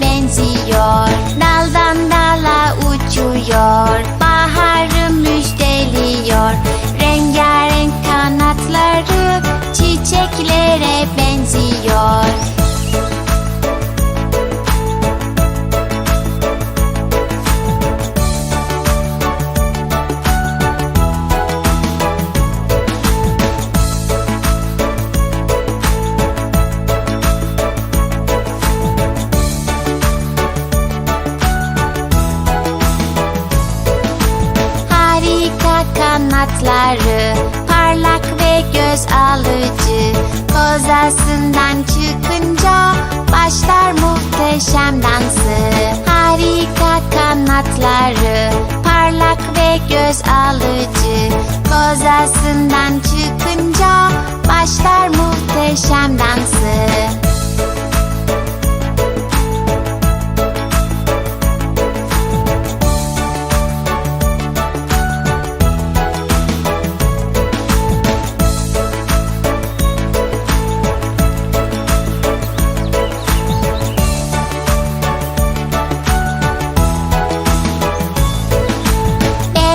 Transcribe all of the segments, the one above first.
benziyor. Daldan kanatları Parlak ve göz alıcı. Kozasından çıkınca Başlar muhteşem dansı. Harika kanatları Parlak ve göz alıcı. Kozasından çıkınca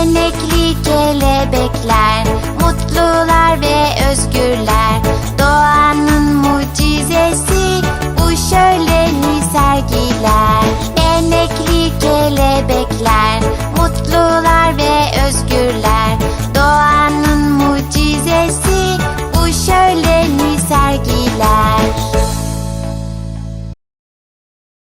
Emekli kelebekler Mutlular ve özgürler. Doğanın mucizesi Bu şöleni sergiler. Benekli kelebekler Mutlular ve özgürler.